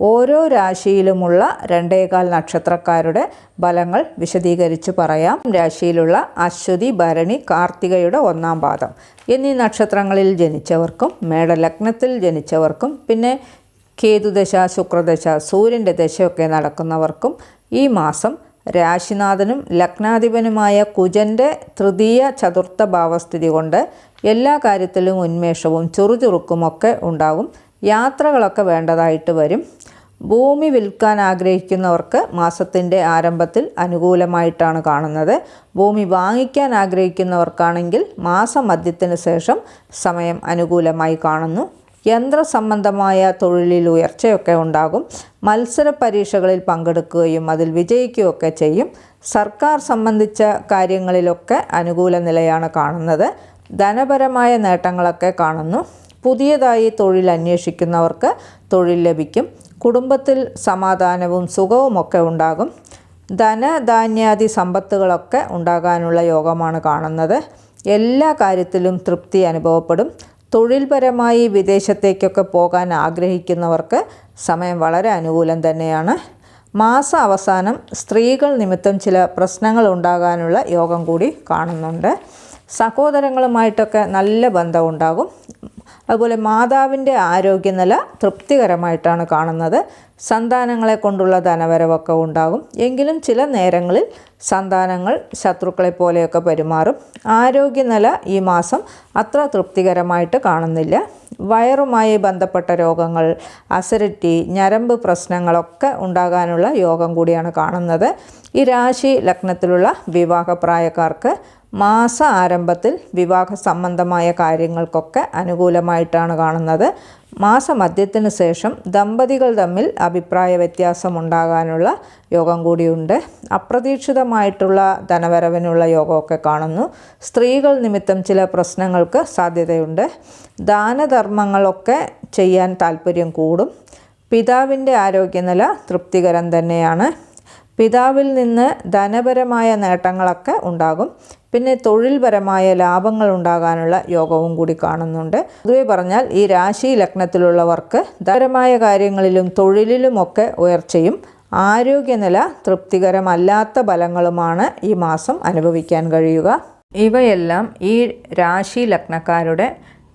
ഓരോ രാശിയിലുമുള്ള രണ്ടേകാൽ നക്ഷത്രക്കാരുടെ ഫലങ്ങൾ വിശദീകരിച്ച് പറയാം. രാശിയിലുള്ള അശ്വതി ഭരണി കാർത്തികയുടെ ഒന്നാം പാദം. എന്നീ നക്ഷത്രങ്ങളിൽ ജനിച്ചവർക്കും മേടലഗ്നത്തിൽ ജനിച്ചവർക്കും പിന്നെ കേതുദശ ശുക്രദശ സൂര്യന്റെ ദശയൊക്കെ നടക്കുന്നവർക്കും ഈ മാസം രാശിനാഥനും ലഗ്നാധിപനുമായ കുജന്റെ തൃതീയ ചതുർത്ഥ ഭാവസ്ഥിതി കൊണ്ട് എല്ലാ കാര്യത്തിലും ഉന്മേഷവും ചുറുചുറുക്കുമൊക്കെ ഉണ്ടാകും യാത്രകളൊക്കെ വേണ്ടതായിട്ട് വരും. ഭൂമി വിൽക്കാൻ ആഗ്രഹിക്കുന്നവർക്ക് മാസത്തിന്റെ ആരംഭത്തിൽ അനുകൂലമായിട്ടാണ് കാണുന്നത്. ഭൂമി വാങ്ങിക്കാൻ ആഗ്രഹിക്കുന്നവർക്കാണെങ്കിൽ മാസമധ്യത്തിന് ശേഷം സമയം അനുകൂലമായി കാണുന്നു. യന്ത്രസംബന്ധമായ തൊഴിലിൽ ഉയർച്ചയൊക്കെ ഉണ്ടാകും. മത്സര പരീക്ഷകളിൽ പങ്കെടുക്കുകയും അതിൽ വിജയിക്കുകയൊക്കെ ചെയ്യും. സർക്കാർ സംബന്ധിച്ച കാര്യങ്ങളിലൊക്കെ അനുകൂല നിലയാണ് കാണുന്നത്. ധനപരമായ നേട്ടങ്ങളൊക്കെ കാണുന്നു. പുതിയതായി തൊഴിൽ അന്വേഷിക്കുന്നവർക്ക് തൊഴിൽ ലഭിക്കും. കുടുംബത്തിൽ സമാധാനവും സുഖവുമൊക്കെ ഉണ്ടാകും. ധനധാന്യാദി സമ്പത്തുകളൊക്കെ ഉണ്ടാകാനുള്ള യോഗമാണ് കാണുന്നത്. എല്ലാ കാര്യത്തിലും തൃപ്തി അനുഭവപ്പെടും. തൊഴിൽപരമായി വിദേശത്തേക്കൊക്കെ പോകാൻ ആഗ്രഹിക്കുന്നവർക്ക് സമയം വളരെ അനുകൂലം തന്നെയാണ്. മാസ അവസാനം സ്ത്രീകൾ നിമിത്തം ചില പ്രശ്നങ്ങൾ ഉണ്ടാകാനുള്ള യോഗം കൂടി കാണുന്നുണ്ട്. സഹോദരങ്ങളുമായിട്ടൊക്കെ നല്ല ബന്ധം ഉണ്ടാകും. അതുപോലെ മാതാവിന്റെ ആരോഗ്യനില തൃപ്തികരമായിട്ടാണ് കാണുന്നത്. സന്താനങ്ങളെ കൊണ്ടുള്ള ധനവരവൊക്കെ ഉണ്ടാകും. എങ്കിലും ചില നേരങ്ങളിൽ സന്താനങ്ങൾ ശത്രുക്കളെ പോലെയൊക്കെ പെരുമാറും. ആരോഗ്യനില ഈ മാസം അത്ര തൃപ്തികരമായിട്ട് കാണുന്നില്ല. വയറുമായി ബന്ധപ്പെട്ട രോഗങ്ങൾ അസിഡിറ്റി ഞരമ്പ് പ്രശ്നങ്ങളൊക്കെ ഉണ്ടാകാനുള്ള യോഗം കൂടിയാണ് കാണുന്നത്. ഈ രാശി ലഗ്നത്തിലുള്ള വിവാഹപ്രായക്കാർക്ക് മാസ ആരംഭത്തിൽ വിവാഹ സംബന്ധമായ കാര്യങ്ങൾക്കൊക്കെ അനുകൂലമായിട്ടാണ് കാണുന്നത്. മാസമധ്യത്തിന് ശേഷം ദമ്പതികൾ തമ്മിൽ അഭിപ്രായ വ്യത്യാസം ഉണ്ടാകാനുള്ള യോഗം കൂടിയുണ്ട്. അപ്രതീക്ഷിതമായിട്ടുള്ള ധനവരവിനുള്ള യോഗമൊക്കെ കാണുന്നു. സ്ത്രീകൾ നിമിത്തം ചില പ്രശ്നങ്ങൾക്ക് സാധ്യതയുണ്ട്. ദാനധർമ്മങ്ങളൊക്കെ ചെയ്യാൻ താല്പര്യം കൂടും. പിതാവിന്റെ ആരോഗ്യനില തൃപ്തികരം തന്നെയാണ്. പിതാവിൽ നിന്ന് ധനപരമായ നേട്ടങ്ങളൊക്കെ ഉണ്ടാകും. പിന്നെ തൊഴിൽപരമായ ലാഭങ്ങൾ ഉണ്ടാകാനുള്ള യോഗവും കൂടി കാണുന്നുണ്ട്. പൊതുവെ പറഞ്ഞാൽ ഈ രാശി ലഗ്നത്തിലുള്ളവർക്ക് ധനപരമായ കാര്യങ്ങളിലും തൊഴിലിലുമൊക്കെ ഉയർച്ചയും ആരോഗ്യനില തൃപ്തികരമല്ലാത്ത ഫലങ്ങളുമാണ് ഈ മാസം അനുഭവിക്കാൻ കഴിയുക. ഇവയെല്ലാം ഈ രാശി ലഗ്നക്കാരുടെ